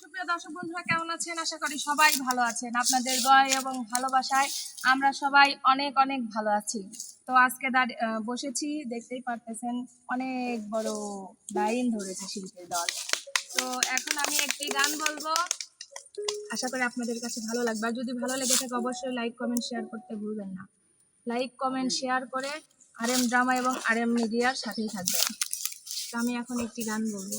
সুপ্রিয় দর্শক বন্ধুরা, কেমন আছেন? আশা করি সবাই ভালো আছেন। আপনাদের দয় এবং ভালোবাসায় আমরা সবাই অনেক অনেক ভালো আছি। তো আজকে বসেছি, দেখতেই পারতেছেন, অনেক বড় লাইন ধরেছে শিল্পের দল। তো এখন আমি একটি গান বলব। আশা করি আপনাদের কাছে ভালো লাগবে। আর যদি ভালো লেগে থাকে, অবশ্যই লাইক, কমেন্ট, শেয়ার করতে ভুলবেন না। লাইক, কমেন্ট, শেয়ার করে আর এম ড্রামা এবং আর এম মিডিয়ার সাথেই থাকবেন। তো আমি এখন একটি গান বলব।